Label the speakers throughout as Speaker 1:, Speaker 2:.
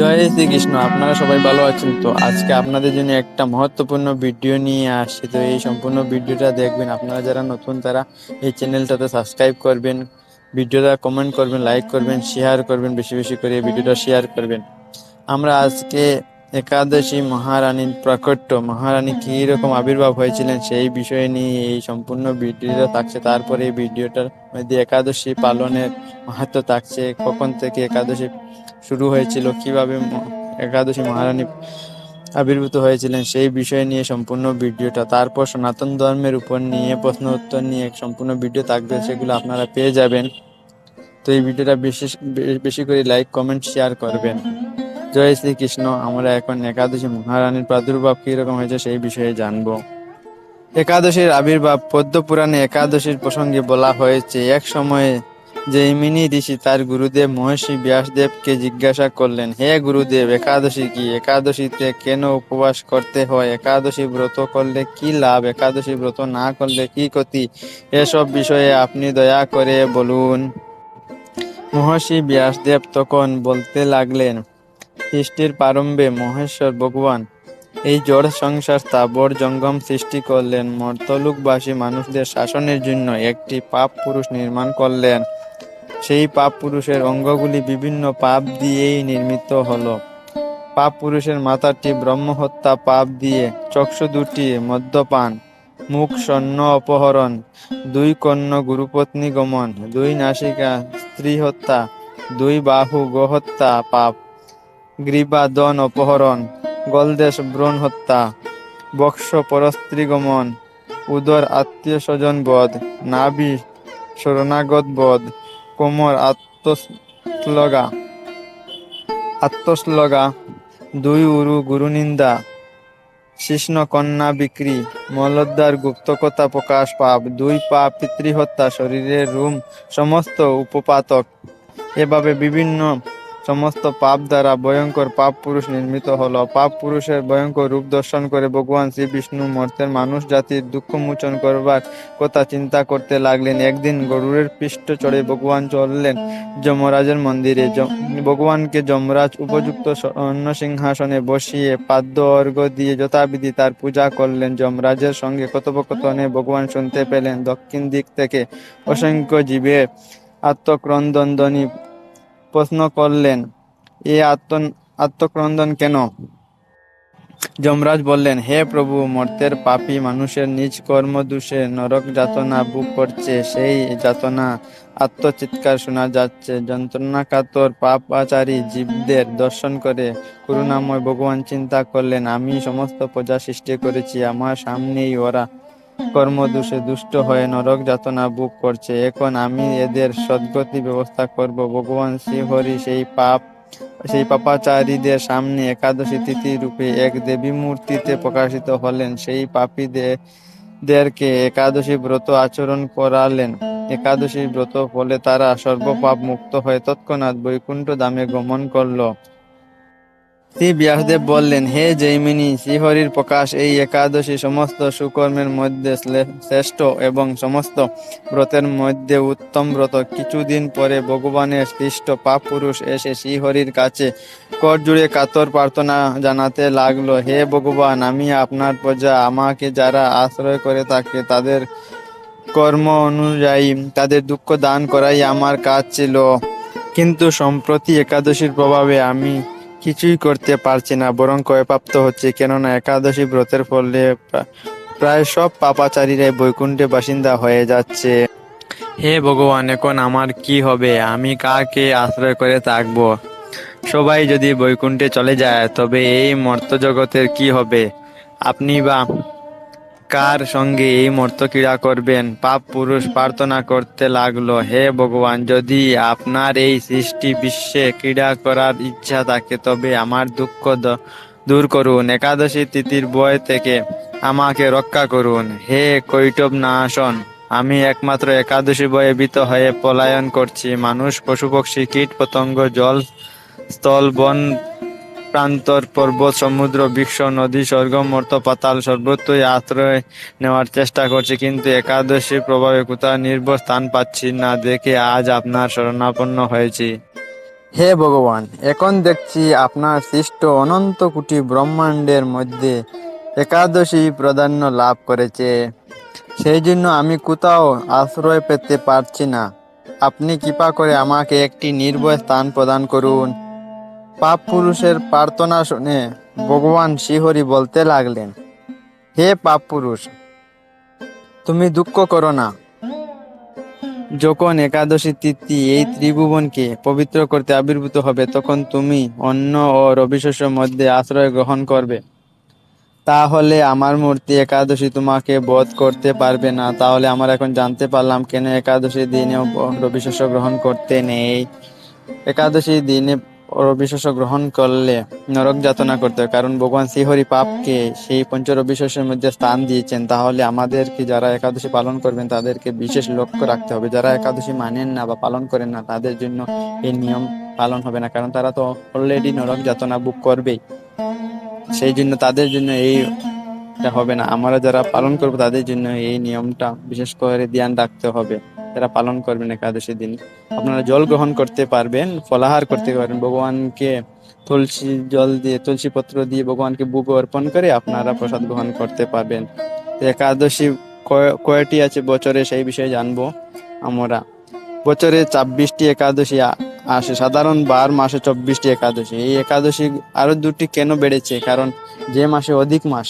Speaker 1: জয় শ্রীকৃষ্ণ আপনারা সবাই ভালো আছেন তো আজকে আপনাদের জন্য একটা মহত্বপূর্ণ ভিডিও নিয়ে আসছি তো এই সম্পূর্ণ ভিডিওটা দেখবেন আপনারা যারা নতুন তারা এই চ্যানেলটাতে সাবস্ক্রাইব করবেন ভিডিওটা কমেন্ট করবেন লাইক করবেন শেয়ার করবেন বেশি বেশি করে ভিডিওটা শেয়ার করবেন আমরা আজকে একাদশী মহারানীর প্রাকট্য মহারানী কী রকম আবির্ভাব হয়েছিলেন সেই বিষয় নিয়ে এই সম্পূর্ণ ভিডিওটা থাকছে তারপরে এই ভিডিওটার মধ্যে একাদশী পালনের মাহাত্ম থাকছে কখন থেকে একাদশী শুরু হয়েছিল কিভাবে একাদশী মহারানী আবির্ভূত হয়েছিলেন সেই বিষয় নিয়ে সম্পূর্ণ ভিডিওটা তারপর সনাতন ধর্মের উপর নিয়ে প্রশ্ন উত্তর নিয়ে সম্পূর্ণ ভিডিও থাকবে সেগুলো আপনারা পেয়ে যাবেন তো এই ভিডিওটা বেশি বেশি করে লাইক কমেন্ট শেয়ার করবেন জয় শ্রীকৃষ্ণ আমরা এখন একাদশী মহারানীর প্রাদুর্ভাব কিরকম হয়েছে সেই বিষয়ে জানব একাদশীর আবির্ভাব পদ্ম পুরাণে একাদশীর প্রসঙ্গে বলা হয়েছে এক সময়ে যে মিনি ঋষি তার গুরুদেব মহর্ষি ব্যাসদেবকে জিজ্ঞাসা করলেন হে গুরুদেব একাদশী কি একাদশীতে কেন উপবাস করতে হয় একাদশী ব্রত করলে কি লাভ একাদশী ব্রত না করলে কি ক্ষতি এসব বিষয়ে আপনি দয়া করে বলুন মহর্ষি ব্যাসদেব তখন বলতে লাগলেন সৃষ্টির প্রারম্ভে মহেশ্বর ভগবান এই জড় সংসার তাবর জঙ্গম সৃষ্টি করলেন মর্তলুকবাসী মানুষদের শাসনের জন্য একটি পাপ পুরুষ নির্মাণ করলেন সেই পাপ পুরুষের অঙ্গগুলি বিভিন্ন পাপ দিয়েই নির্মিত হল পাপ পুরুষের মাথাটি ব্রহ্মহত্যা পাপ দিয়ে চক্ষু দুটি মদ্যপান মুখ স্বর্ণ অপহরণ দুই কন্যা গুরুপত্নী গমন দুই নাসিকা স্ত্রী হত্যা দুই বাহু গোহত্যা পাপ দন অপহরণ গলদেশ ভ্রূণ হত্যা বক্ষ পরস্ত্রীগমন উদর আত্মীয় স্বজন বধ নাভি শরণাগত বধ কোমর আত্মশ্লগা আত্মশ্লগা দুই উরু গুরুনিন্দা শিষ্ণ কন্যা বিক্রি মলদ্দার গুপ্তকতা প্রকাশ পাপ দুই পা পিতৃহত্যা শরীরের রুম সমস্ত উপপাতক এভাবে বিভিন্ন সমস্ত পাপ দ্বারা ভয়ঙ্কর পাপ পুরুষ নির্মিত হল পাপ পুরুষের ভয়ঙ্কর রূপ দর্শন করে ভগবান শ্রী বিষ্ণু মর্তের মানুষ জাতির দুঃখ মোচন করবার কথা চিন্তা করতে লাগলেন একদিন গরুরের পৃষ্ঠ চড়ে ভগবান চললেন যমরাজের মন্দিরে ভগবানকে যমরাজ উপযুক্ত অন্য সিংহাসনে বসিয়ে পাদ্য অর্ঘ দিয়ে যথাবিধি তার পূজা করলেন যমরাজের সঙ্গে কথোপকথনে ভগবান শুনতে পেলেন দক্ষিণ দিক থেকে অসংখ্য জীবে আত্মক্রন্দন প্রশ্ন করলেন এ আত্ম আত্মক্রন্দন কেন যমরাজ বললেন হে প্রভু মর্তের পাপী মানুষের নিজ দুষে নরক যাতনা বুক করছে সেই যাতনা আত্মচিৎকার শোনা যাচ্ছে যন্ত্রণাকাতর পাপাচারী জীবদের দর্শন করে করুণাময় ভগবান চিন্তা করলেন আমি সমস্ত প্রজা সৃষ্টি করেছি আমার সামনেই ওরা কর্মদোষে দুষ্ট হয়ে নরক যাতনা ভোগ করছে এখন আমি এদের সদ্গতি ব্যবস্থা করব ভগবান শ্রীহরি সেই পাপ সেই পাপাচারীদের সামনে একাদশী তিথি রূপে এক দেবী মূর্তিতে প্রকাশিত হলেন সেই পাপীদের দেরকে একাদশী ব্রত আচরণ করালেন একাদশী ব্রত ফলে তারা সর্বপাপ মুক্ত হয়ে তৎক্ষণাৎ বৈকুণ্ঠ দামে গমন করল শ্রী ব্যাসদেব বললেন হে জৈমিনী শ্রীহরির প্রকাশ এই একাদশী সমস্ত সুকর্মের মধ্যে শ্রেষ্ঠ এবং সমস্ত ব্রতের মধ্যে উত্তম ব্রত কিছুদিন পরে ভগবানের সৃষ্ট পাপ পুরুষ এসে শ্রীহরির কাছে কর জুড়ে কাতর প্রার্থনা জানাতে লাগলো হে ভগবান আমি আপনার প্রজা আমাকে যারা আশ্রয় করে থাকে তাদের কর্ম অনুযায়ী তাদের দুঃখ দান করাই আমার কাজ ছিল কিন্তু সম্প্রতি একাদশীর প্রভাবে আমি কিছুই করতে পারছি না বরং প্রাপ্ত হচ্ছে কেননা একাদশী ব্রতের ফলে প্রায় সব পাপাচারীরাই বৈকুণ্ঠে বাসিন্দা হয়ে যাচ্ছে হে ভগবান এখন আমার কি হবে আমি কাকে আশ্রয় করে থাকব সবাই যদি বৈকুণ্ঠে চলে যায় তবে এই মর্ত জগতের কি হবে আপনি বা কার সঙ্গে এই মর্ত ক্রীড়া করবেন পাপ পুরুষ প্রার্থনা করতে লাগলো হে ভগবান যদি আপনার এই সৃষ্টি বিশ্বে ক্রীড়া করার ইচ্ছা থাকে তবে আমার দুঃখ দূর করুন একাদশী তিথির বয় থেকে আমাকে রক্ষা করুন হে কৈটব আসন আমি একমাত্র একাদশী বয়ে ভীত হয়ে পলায়ন করছি মানুষ পশু পক্ষী কীট পতঙ্গ জল স্থল বন প্রান্তর পর্বত সমুদ্র বৃক্ষ নদী স্বর্গ মর্ত পাতাল সর্বত্রই আশ্রয় নেওয়ার চেষ্টা করছি কিন্তু একাদশীর প্রভাবে কোথাও নির্ভর স্থান পাচ্ছি না দেখে আজ আপনার শরণাপন্ন হয়েছি হে ভগবান এখন দেখছি আপনার সৃষ্ট অনন্ত কোটি ব্রহ্মাণ্ডের মধ্যে একাদশী প্রাধান্য লাভ করেছে সেই জন্য আমি কোথাও আশ্রয় পেতে পারছি না আপনি কৃপা করে আমাকে একটি নির্ভয় স্থান প্রদান করুন পাপ পুরুষের প্রার্থনা শুনে ভগবান শ্রীহরি বলতে লাগলেন হে পাপ পুরুষ তুমি দুঃখ করো না যখন একাদশী তিথি এই ত্রিভুবনকে পবিত্র করতে আবির্ভূত হবে তখন তুমি অন্য ও রবিশস্যের মধ্যে আশ্রয় গ্রহণ করবে তাহলে আমার মূর্তি একাদশী তোমাকে বোধ করতে পারবে না তাহলে আমার এখন জানতে পারলাম কেন একাদশী দিনে রবিশস্য গ্রহণ করতে নেই একাদশী দিনে অবিশ্বাস গ্রহণ করলে নরক যাতনা করতে কারণ ভগবান শ্রীহরি পাপকে সেই পঞ্চ রবিশস্যের মধ্যে স্থান দিয়েছেন তাহলে আমাদেরকে যারা একাদশী পালন করবেন তাদেরকে বিশেষ লক্ষ্য রাখতে হবে যারা একাদশী মানেন না বা পালন করেন না তাদের জন্য এই নিয়ম পালন হবে না কারণ তারা তো অলরেডি নরক যাতনা বুক করবেই সেই জন্য তাদের জন্য এই হবে না আমরা যারা পালন করবো তাদের জন্য এই নিয়মটা বিশেষ করে ধ্যান রাখতে হবে তারা পালন করবেন একাদশী দিন আপনারা জল গ্রহণ করতে পারবেন ফলাহার করতে পারবেন ভগবানকে তুলসী জল দিয়ে তুলসী পত্র দিয়ে ভগবানকে বুক অর্পণ করে আপনারা প্রসাদ গ্রহণ করতে পারবেন একাদশী কয়টি আছে বছরে সেই বিষয়ে জানবো আমরা বছরে ছাব্বিশটি একাদশী আসে সাধারণ বার মাসে চব্বিশটি একাদশী এই একাদশী আরো দুটি কেন বেড়েছে কারণ যে মাসে অধিক মাস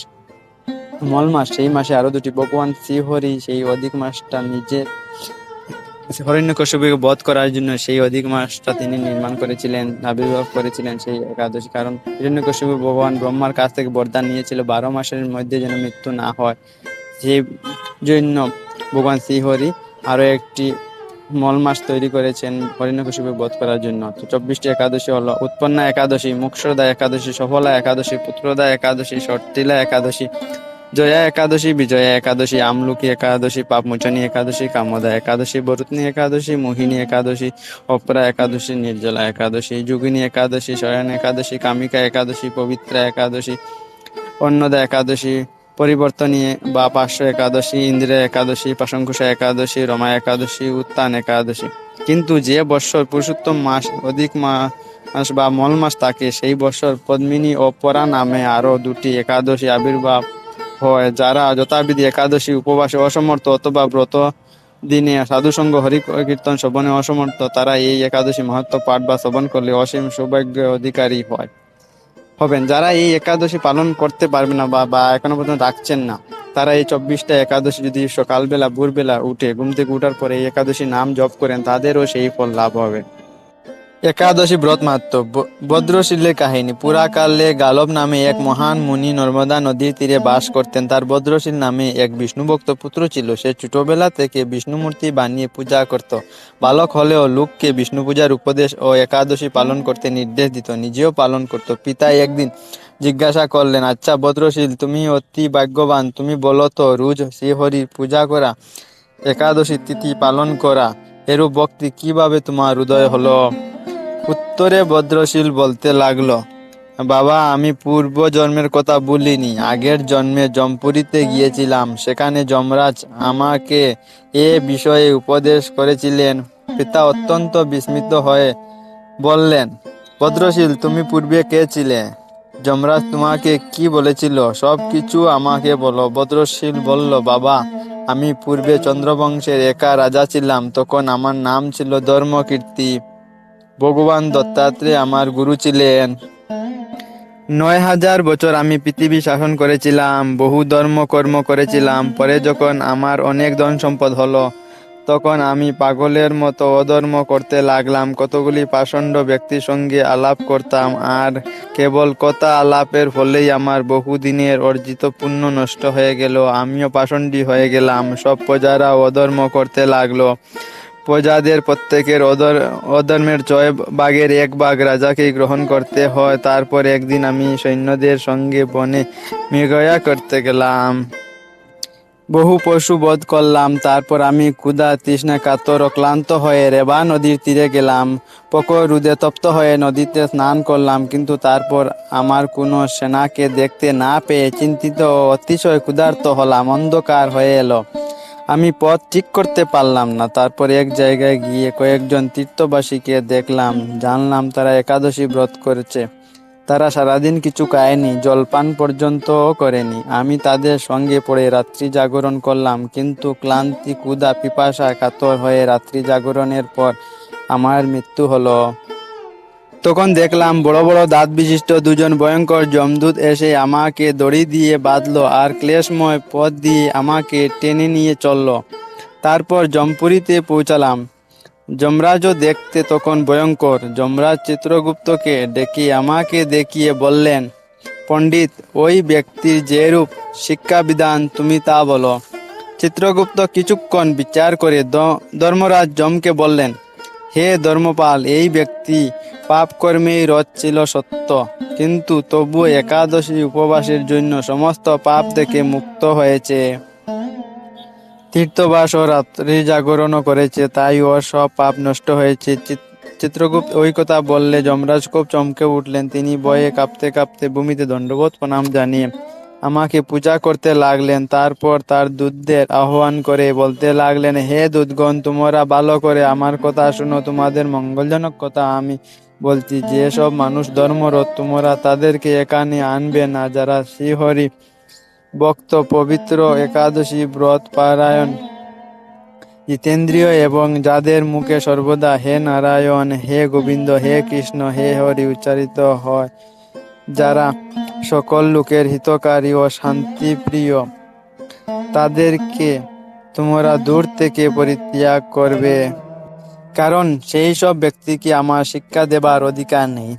Speaker 1: মল মাস সেই মাসে আরো দুটি ভগবান শ্রীহরি সেই অধিক মাসটা নিজের হিরণ্যকশ্যপুকে বধ করার জন্য সেই অধিক মাসটা তিনি নির্মাণ করেছিলেন আবির্ভাব করেছিলেন সেই একাদশী কারণ হিরণ্যকশ্যপু ভগবান ব্রহ্মার কাছ থেকে বরদান নিয়েছিল বারো মাসের মধ্যে যেন মৃত্যু না হয় সেই জন্য ভগবান শ্রীহরি আরও একটি মলমাস তৈরি করেছেন হিরণ্যকশ্যপু বধ করার জন্য চব্বিশটি একাদশী হলো উৎপন্না একাদশী মুক্ষরদা একাদশী সফলা একাদশী পুত্রদা একাদশী শর্তিলা একাদশী জয়া একাদশী বিজয়া একাদশী আমলকি একাদশী পাপমোচনী একাদশী কামদা একাদশী বরুতনী একাদশী মোহিনী একাদশী অপরা একাদশী নির্জলা একাদশী যুগিনী একাদশী শয়ন একাদশী কামিকা একাদশী পবিত্রা একাদশী অন্নদা একাদশী পরিবর্তনী বা পার্শ্ব একাদশী ইন্দ্রা একাদশী পাশঙ্কুশা একাদশী রমা একাদশী উত্তান একাদশী কিন্তু যে বৎসর পুরুষোত্তম মাস অধিক মাস বা মল মাস থাকে সেই বৎসর পদ্মিনী ও পরা নামে আরও দুটি একাদশী আবির্ভাব হয় যারা যথাবিধি একাদশী উপবাসে অসমর্থ অথবা ব্রত দিনে সাধুসঙ্গ হরি কীর্তন শ্রবণে অসমর্থ তারা এই একাদশী মহাত্ম পাঠ বা শ্রবণ করলে অসীম সৌভাগ্য অধিকারী হয় হবেন যারা এই একাদশী পালন করতে পারবে না বা এখনো পর্যন্ত ডাকছেন না তারা এই চব্বিশটা একাদশী যদি সকালবেলা ভোরবেলা উঠে ঘুম থেকে উঠার পরে এই একাদশী নাম জপ করেন তাদেরও সেই ফল লাভ হবে একাদশী ব্রত মাত্র ভদ্রশীলে কাহিনী পুরাকালে গালব নামে এক মহান মুনি নর্মদা নদীর তীরে বাস করতেন তার বদ্রশীল নামে এক বিষ্ণুভক্ত পুত্র ছিল সে ছোটবেলা থেকে বিষ্ণুমূর্তি বানিয়ে পূজা করত বালক হলেও লোককে বিষ্ণু পূজার উপদেশ ও একাদশী পালন করতে নির্দেশ দিত নিজেও পালন করত পিতা একদিন জিজ্ঞাসা করলেন আচ্ছা ভদ্রশীল তুমি অতি ভাগ্যবান তুমি বলো তো রোজ শ্রীহরির পূজা করা একাদশী তিথি পালন করা এরূপ ভক্তি কিভাবে তোমার হৃদয় হলো উত্তরে ভদ্রশীল বলতে লাগল বাবা আমি পূর্ব জন্মের কথা বলিনি আগের জন্মে জমপুরিতে গিয়েছিলাম সেখানে যমরাজ আমাকে এ বিষয়ে উপদেশ করেছিলেন পিতা অত্যন্ত বিস্মিত হয়ে বললেন ভদ্রশীল তুমি পূর্বে কে ছিলে যমরাজ তোমাকে কি বলেছিল সব কিছু আমাকে বলো ভদ্রশীল বলল বাবা আমি পূর্বে চন্দ্রবংশের একা রাজা ছিলাম তখন আমার নাম ছিল ধর্মকীর্তি ভগবান দত্তাত্রেয় আমার গুরু ছিলেন নয় হাজার বছর আমি পৃথিবী শাসন করেছিলাম বহু ধর্ম কর্ম করেছিলাম পরে যখন আমার অনেক ধন সম্পদ হলো তখন আমি পাগলের মতো অধর্ম করতে লাগলাম কতগুলি পাষণ্ড ব্যক্তির সঙ্গে আলাপ করতাম আর কেবল কথা আলাপের ফলেই আমার বহুদিনের অর্জিত পুণ্য নষ্ট হয়ে গেল আমিও পাষণ্ডী হয়ে গেলাম সব প্রজারা অধর্ম করতে লাগলো প্রজাদের প্রত্যেকের অধর্মের জয় বাঘের এক বাঘ রাজাকে গ্রহণ করতে হয় তারপর একদিন আমি সৈন্যদের সঙ্গে বনে মেঘয়া করতে গেলাম বহু পশু বধ করলাম তারপর আমি কুদা তৃষ্ণা কাতর ক্লান্ত হয়ে রেবা নদীর তীরে গেলাম পকর রুদে তপ্ত হয়ে নদীতে স্নান করলাম কিন্তু তারপর আমার কোনো সেনাকে দেখতে না পেয়ে চিন্তিত অতিশয় ক্ষুধার্ত হলাম অন্ধকার হয়ে এলো আমি পথ ঠিক করতে পারলাম না তারপর এক জায়গায় গিয়ে কয়েকজন তীর্থবাসীকে দেখলাম জানলাম তারা একাদশী ব্রত করেছে তারা সারাদিন কিছু খায়নি জলপান পর্যন্ত করেনি আমি তাদের সঙ্গে পড়ে রাত্রি জাগরণ করলাম কিন্তু ক্লান্তি কুদা পিপাসা কাতর হয়ে রাত্রি জাগরণের পর আমার মৃত্যু হলো তখন দেখলাম বড় বড় দাঁত বিশিষ্ট দুজন ভয়ঙ্কর জমদূত এসে আমাকে দড়ি দিয়ে বাঁধলো আর ক্লেশময় পথ দিয়ে আমাকে টেনে নিয়ে চলল তারপর জমপুরিতে পৌঁছালাম যমরাজও দেখতে তখন ভয়ঙ্কর যমরাজ চিত্রগুপ্তকে ডেকে আমাকে দেখিয়ে বললেন পণ্ডিত ওই ব্যক্তির যেরূপ শিক্ষাবিধান তুমি তা বলো চিত্রগুপ্ত কিছুক্ষণ বিচার করে ধর্মরাজ যমকে বললেন হে ধর্মপাল এই ব্যক্তি পাপ কর্মেই রথ ছিল সত্য কিন্তু তবু একাদশী উপবাসের জন্য সমস্ত পাপ থেকে মুক্ত হয়েছে তীর্থবাস ও রাত্রি জাগরণও করেছে তাই ওর সব পাপ নষ্ট হয়েছে চিত্রগুপ্ত ওই কথা বললে যমরাজ খুব চমকে উঠলেন তিনি বয়ে কাঁপতে কাঁপতে ভূমিতে দণ্ডবোধ প্রণাম জানিয়ে আমাকে পূজা করতে লাগলেন তারপর তার দুধের আহ্বান করে বলতে লাগলেন হে দুধগণ তোমরা ভালো করে আমার কথা শুনো তোমাদের মঙ্গলজনক কথা আমি বলছি যেসব মানুষ ধর্মরত তোমরা তাদেরকে এখানে আনবে না যারা শ্রীহরি ভক্ত পবিত্র একাদশী ব্রত পারায়ণ জিতেন্দ্রীয় এবং যাদের মুখে সর্বদা হে নারায়ণ হে গোবিন্দ হে কৃষ্ণ হে হরি উচ্চারিত হয় যারা সকল লোকের হিতকারী ও শান্তি প্রিয় তাদেরকে তোমরা দূর থেকে পরিত্যাগ করবে কারণ সেই সব ব্যক্তিকে আমার শিক্ষা দেবার অধিকার নেই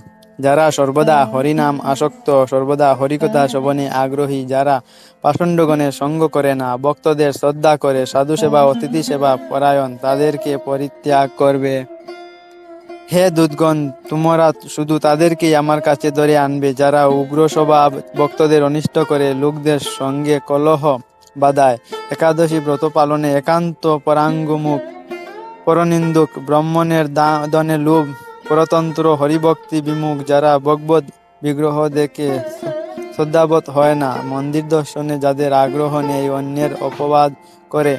Speaker 1: যারা সর্বদা হরিনাম আসক্ত সর্বদা হরিকথা শ্রবণে আগ্রহী যারা পাষণ্ডগণের সঙ্গ করে না ভক্তদের শ্রদ্ধা করে সাধু সেবা অতিথি সেবা পরায়ণ তাদেরকে পরিত্যাগ করবে হে দূতগণ তোমরা শুধু তাদেরকেই আমার কাছে ধরে আনবে যারা উগ্র স্বভাব ভক্তদের অনিষ্ট করে লোকদের সঙ্গে কলহ বাধায় একাদশী ব্রত পালনে একান্ত পরাঙ্গমুখ পরনিন্দুক ব্রাহ্মণের দনে লোভ পরতন্ত্র হরিভক্তি বিমুখ যারা ভগবত বিগ্রহ দেখে শ্রদ্ধাবোধ হয় না মন্দির দর্শনে যাদের আগ্রহ নেই অন্যের অপবাদ করে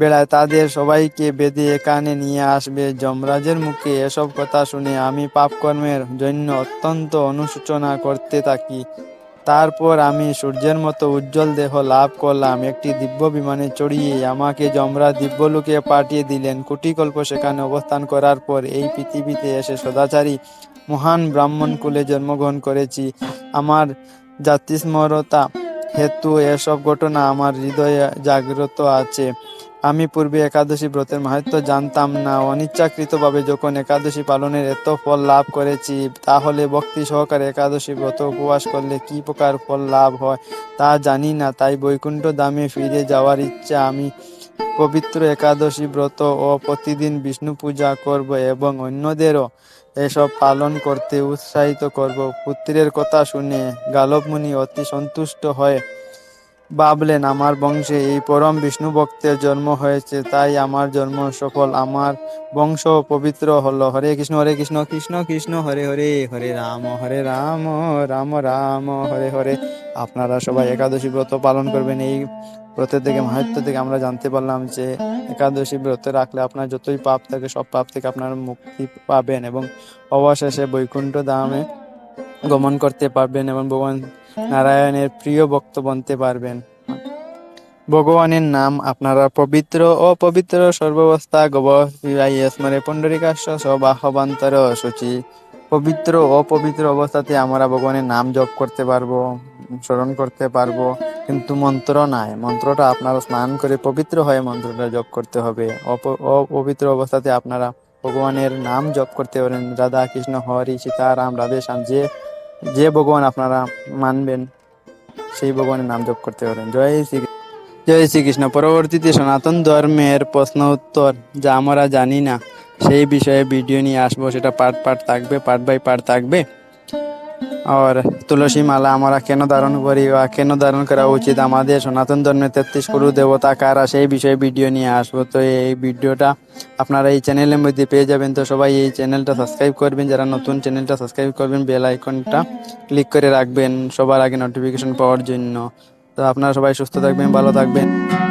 Speaker 1: বেড়ায় তাদের সবাইকে বেঁধে এখানে নিয়ে আসবে যমরাজের মুখে এসব কথা শুনে আমি পাপকর্মের জন্য অত্যন্ত অনুশোচনা করতে থাকি তারপর আমি সূর্যের মতো উজ্জ্বল দেহ লাভ করলাম একটি দিব্য বিমানে চড়িয়ে আমাকে যমরা দিব্যলোকে পাঠিয়ে দিলেন কুটিকল্প সেখানে অবস্থান করার পর এই পৃথিবীতে এসে সদাচারী মহান ব্রাহ্মণ কুলে জন্মগ্রহণ করেছি আমার জাতিস্মরতা হেতু এসব ঘটনা আমার হৃদয়ে জাগ্রত আছে আমি পূর্বে একাদশী ব্রতের মাহাত্ম জানতাম না অনিচ্ছাকৃতভাবে যখন একাদশী পালনের এত ফল লাভ করেছি তাহলে ভক্তি সহকারে একাদশী ব্রত উপবাস করলে কি প্রকার ফল লাভ হয় তা জানি না তাই বৈকুণ্ঠ দামে ফিরে যাওয়ার ইচ্ছা আমি পবিত্র একাদশী ব্রত ও প্রতিদিন বিষ্ণু পূজা করব এবং অন্যদেরও এসব পালন করতে উৎসাহিত করব পুত্রের কথা শুনে গালবমুনি অতি সন্তুষ্ট হয় ভাবলেন আমার বংশে এই পরম বিষ্ণু ভক্তের জন্ম হয়েছে তাই আমার জন্ম সফল আমার বংশ পবিত্র হল হরে কৃষ্ণ হরে কৃষ্ণ কৃষ্ণ কৃষ্ণ হরে হরে হরে রাম হরে রাম রাম রাম হরে হরে আপনারা সবাই একাদশী ব্রত পালন করবেন এই ব্রতের থেকে মাহাত্ম থেকে আমরা জানতে পারলাম যে একাদশী ব্রত রাখলে আপনার যতই পাপ থাকে সব পাপ থেকে আপনার মুক্তি পাবেন এবং অবশেষে বৈকুণ্ঠ দামে গমন করতে পারবেন এবং ভগবান হ্যাঁ। নারায়ণের প্রিয় ভক্ত বনতে পারবেন ভগবানের নাম আপনারা পবিত্র ও পবিত্র সর্বাবস্থা গবস্মরে পণ্ডরিকাশ্য সব আহ্বান্তর পবিত্র ও পবিত্র অবস্থাতে আমরা ভগবানের নাম জপ করতে পারবো স্মরণ করতে পারবো কিন্তু মন্ত্র নাই মন্ত্রটা আপনারা স্নান করে পবিত্র হয়ে মন্ত্রটা জপ করতে হবে অপবিত্র অবস্থাতে আপনারা ভগবানের নাম জপ করতে পারেন রাধা কৃষ্ণ হরি সীতারাম রাধে শ্যাম যে যে ভগবান আপনারা মানবেন সেই ভগবানের নাম জপ করতে পারেন জয় শ্রী জয় শ্রীকৃষ্ণ পরবর্তীতে সনাতন ধর্মের প্রশ্ন উত্তর যা আমরা জানি না সেই বিষয়ে ভিডিও নিয়ে আসবো সেটা পার্ট পার্ট থাকবে পার্ট বাই পার্ট থাকবে আর তুলসী মালা আমরা কেন ধারণ করি বা কেন ধারণ করা উচিত আমাদের সনাতন ধর্মের তেত্রিশ করু দেবতা কারা সেই বিষয়ে ভিডিও নিয়ে আসবো তো এই ভিডিওটা আপনারা এই চ্যানেলের মধ্যে পেয়ে যাবেন তো সবাই এই চ্যানেলটা সাবস্ক্রাইব করবেন যারা নতুন চ্যানেলটা সাবস্ক্রাইব করবেন বেল আইকনটা ক্লিক করে রাখবেন সবার আগে নোটিফিকেশন পাওয়ার জন্য তো আপনারা সবাই সুস্থ থাকবেন ভালো থাকবেন